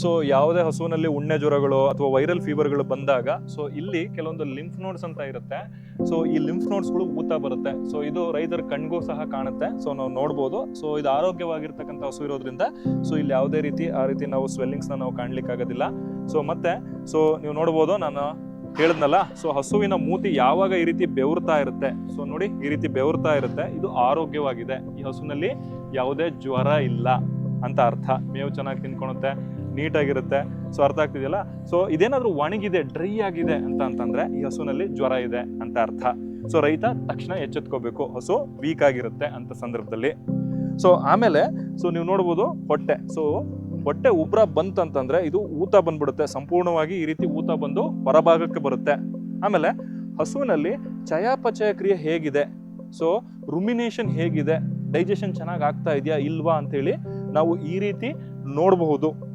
So ಯಾವುದೇ ಹಸುವಿನಲ್ಲಿ ಉಣ್ಣೆ ಜ್ವರಗಳು ಅಥವಾ ವೈರಲ್ ಫೀವರ್ಗಳು ಬಂದಾಗ ಸೊ ಇಲ್ಲಿ ಕೆಲವೊಂದು ಲಿಂಫ್ ನೋಡ್ಸ್ ಅಂತ ಇರುತ್ತೆ. ಸೊ ಈ ಲಿಂಫ್ ನೋಡ್ಸ್ಗಳು ಊತ ಬರುತ್ತೆ. ಸೊ ಇದು ರೈತರ ಕಣ್ಗೂ ಸಹ ಕಾಣುತ್ತೆ. ಸೊ ನಾವು ನೋಡ್ಬೋದು. ಸೊ ಇದು ಆರೋಗ್ಯವಾಗಿರ್ತಕ್ಕಂಥ ಹಸು ಇರೋದ್ರಿಂದ ಸೊ ಇಲ್ಲಿ ಯಾವುದೇ ರೀತಿ ಆ ರೀತಿ ನಾವು ಸ್ವೆಲ್ಲಿಂಗ್ಸ್ನ ನಾವು ಕಾಣಲಿಕ್ಕಾಗೋದಿಲ್ಲ. ಸೊ ಮತ್ತೆ ಸೊ ನೀವು ನೋಡ್ಬೋದು, ನಾನು ಹೇಳಿದ್ನಲ್ಲ ಸೊ ಹಸುವಿನ ಮೂತಿ ಯಾವಾಗ ಈ ರೀತಿ ಬೆವರ್ತಾ ಇರುತ್ತೆ. ಸೊ ನೋಡಿ, ಈ ರೀತಿ ಬೆವರ್ತಾ ಇರುತ್ತೆ. ಇದು ಆರೋಗ್ಯವಾಗಿದೆ. ಈ ಹಸುವಿನಲ್ಲಿ ಯಾವುದೇ ಜ್ವರ ಇಲ್ಲ ಅಂತ ಅರ್ಥ. ಮೇವು ಚೆನ್ನಾಗಿ ತಿನ್ಕೊಳುತ್ತೆ. ನೀಟಾಗಿರುತ್ತೆ. ಸೊ ಅರ್ಥ ಆಗ್ತಿದೆಯಲ್ಲ? ಸೊ ಇದೇನಾದರೂ ಒಣಗಿದೆ, ಡ್ರೈ ಆಗಿದೆ ಅಂತ ಅಂತಂದ್ರೆ ಈ ಹಸುವಿನಲ್ಲಿ ಜ್ವರ ಇದೆ ಅಂತ ಅರ್ಥ. ಸೊ ರೈತ ತಕ್ಷಣ ಎಚ್ಚೆತ್ಕೋಬೇಕು. ಹಸು ವೀಕ್ ಆಗಿರುತ್ತೆ ಅಂತ ಸಂದರ್ಭದಲ್ಲಿ. ಸೊ ಆಮೇಲೆ, ಸೊ ನೀವು ನೋಡ್ಬೋದು ಹೊಟ್ಟೆ. ಸೊ ಹೊಟ್ಟೆ ಉಬ್ರ ಬಂತಂತಂದ್ರೆ ಇದು ಊತ ಬಂದ್ಬಿಡುತ್ತೆ. ಸಂಪೂರ್ಣವಾಗಿ ಈ ರೀತಿ ಊತ ಬಂದು ಹೊರಭಾಗಕ್ಕೆ ಬರುತ್ತೆ. ಆಮೇಲೆ ಹಸುವಿನಲ್ಲಿ ಚಯಾಪಚಯ ಕ್ರಿಯೆ ಹೇಗಿದೆ? ಸೊ ರುಮಿನೇಷನ್ ಹೇಗಿದೆ? ಡೈಜೆಷನ್ ಚೆನ್ನಾಗಿ ಆಗ್ತಾ ಇದೆಯಾ, ಇಲ್ವಾ ಅಂತೇಳಿ ನಾವು ಈ ರೀತಿ ನೋಡಬಹುದು.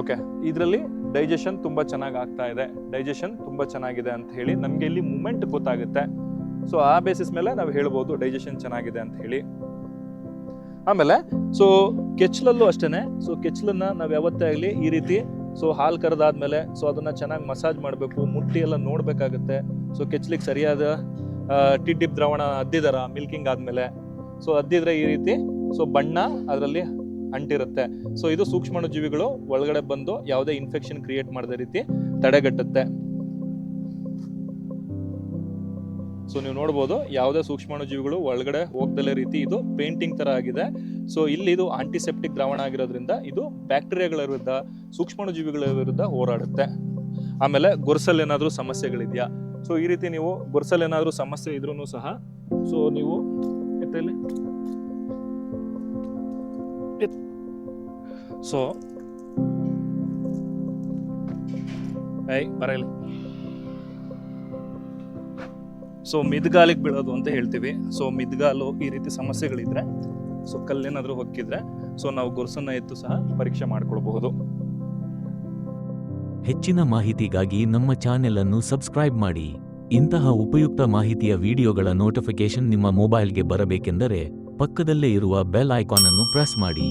ಓಕೆ ಇದರಲ್ಲಿ ಡೈಜೆಷನ್ ತುಂಬಾ ಚೆನ್ನಾಗಿ ಆಗ್ತಾ ಇದೆ. ಡೈಜೆಷನ್ ತುಂಬಾ ಚೆನ್ನಾಗಿದೆ ಅಂತ ಹೇಳಿ ನಮಗೆ ಇಲ್ಲಿ ಮೂಮೆಂಟ್ ಗೊತ್ತಾಗುತ್ತೆ. ಸೊ ಆ ಬೇಸಿಸ್ ಮೇಲೆ ನಾವು ಹೇಳ್ಬೋದು ಡೈಜೆಷನ್ ಚೆನ್ನಾಗಿದೆ ಅಂತ ಹೇಳಿ. ಆಮೇಲೆ ಸೊ ಕೆಚ್ಲಲ್ಲೂ ಅಷ್ಟೇನೆ. ಸೊ ಕೆಚ್ಚಲನ್ನ ನಾವು ಯಾವತ್ತೇ ಆಗಲಿ ಈ ರೀತಿ ಸೊ ಹಾಲು ಕರೆದಾದ್ಮೇಲೆ ಸೊ ಅದನ್ನ ಚೆನ್ನಾಗಿ ಮಸಾಜ್ ಮಾಡಬೇಕು, ಮುಟ್ಟಿ ಎಲ್ಲ ನೋಡ್ಬೇಕಾಗುತ್ತೆ. ಸೊ ಕೆಚ್ಲಿಕ್ಕೆ ಸರಿಯಾದ ಟಿಡ್ಡಿಪ್ ದ್ರಾವಣ ಅದ್ದಿದಾರ ಮಿಲ್ಕಿಂಗ್ ಆದ್ಮೇಲೆ. ಸೊ ಅದ್ದಿದ್ರೆ ಈ ರೀತಿ ಸೊ ಬಣ್ಣ ಅದರಲ್ಲಿ ಅಂಟಿರುತ್ತೆ. ಸೊ ಇದು ಸೂಕ್ಷ್ಮಾಣುಜೀವಿಗಳು ಒಳಗಡೆ ಬಂದು ಯಾವುದೇ ಇನ್ಫೆಕ್ಷನ್ ಕ್ರಿಯೇಟ್ ಮಾಡದ ರೀತಿ ತಡೆಗಟ್ಟುತ್ತೆ. ಸೊ ನೀವು ನೋಡ್ಬೋದು ಯಾವುದೇ ಸೂಕ್ಷ್ಮಾಣುಜೀವಿಗಳು ಒಳಗಡೆ ಹೋಗ್ದಲೇ ರೀತಿ ಇದು ಪೇಂಟಿಂಗ್ ತರ ಆಗಿದೆ. ಸೊ ಇಲ್ಲಿ ಇದು ಆಂಟಿಸೆಪ್ಟಿಕ್ ದ್ರಾವಣ ಆಗಿರೋದ್ರಿಂದ ಇದು ಬ್ಯಾಕ್ಟೀರಿಯಾಗಳ ವಿರುದ್ಧ, ಸೂಕ್ಷ್ಮಾಣುಜೀವಿಗಳ ವಿರುದ್ಧ ಹೋರಾಡುತ್ತೆ. ಆಮೇಲೆ ಗೊರ್ಸಲ್ ಏನಾದರೂ ಸಮಸ್ಯೆಗಳಿದೆಯಾ? ಸೊ ಈ ರೀತಿ ನೀವು ಗೊರ್ಸಲ್ ಏನಾದರೂ ಸಮಸ್ಯೆ ಇದ್ರೂ ಸಹ ಸೊ ನೀವು ಸೊ ಐ ಬರಲಿ ಸೊ ಮಿದ್ಗಾಲಿಗೆ ಬೀಳೋದು ಅಂತ ಹೇಳ್ತೀವಿ. ಸೊ ಮಿದ್ಗಾಲು ಈ ರೀತಿ ಸಮಸ್ಯೆಗಳಿದ್ರೆ ಸೊ ಕಲ್ಲೇನಾದರೂ ಹೊಕ್ಕಿದ್ರೆ ಸೊ ನಾವು ಗೊರ್ಸನ್ನ ಎತ್ತು ಸಹ ಪರೀಕ್ಷೆ ಮಾಡ್ಕೊಳ್ಬಹುದು. ಹೆಚ್ಚಿನ ಮಾಹಿತಿಗಾಗಿ ನಮ್ಮ ಚಾನೆಲ್ ಅನ್ನು ಸಬ್ಸ್ಕ್ರೈಬ್ ಮಾಡಿ. ಇಂತಹ ಉಪಯುಕ್ತ ಮಾಹಿತಿಯ ವಿಡಿಯೋಗಳ ನೋಟಿಫಿಕೇಶನ್ ನಿಮ್ಮ ಮೊಬೈಲ್ಗೆ ಬರಬೇಕೆಂದರೆ, ಪಕ್ಕದಲ್ಲೇ ಇರುವ ಬೆಲ್ ಐಕಾನ್ ಅನ್ನು ಪ್ರೆಸ್ ಮಾಡಿ.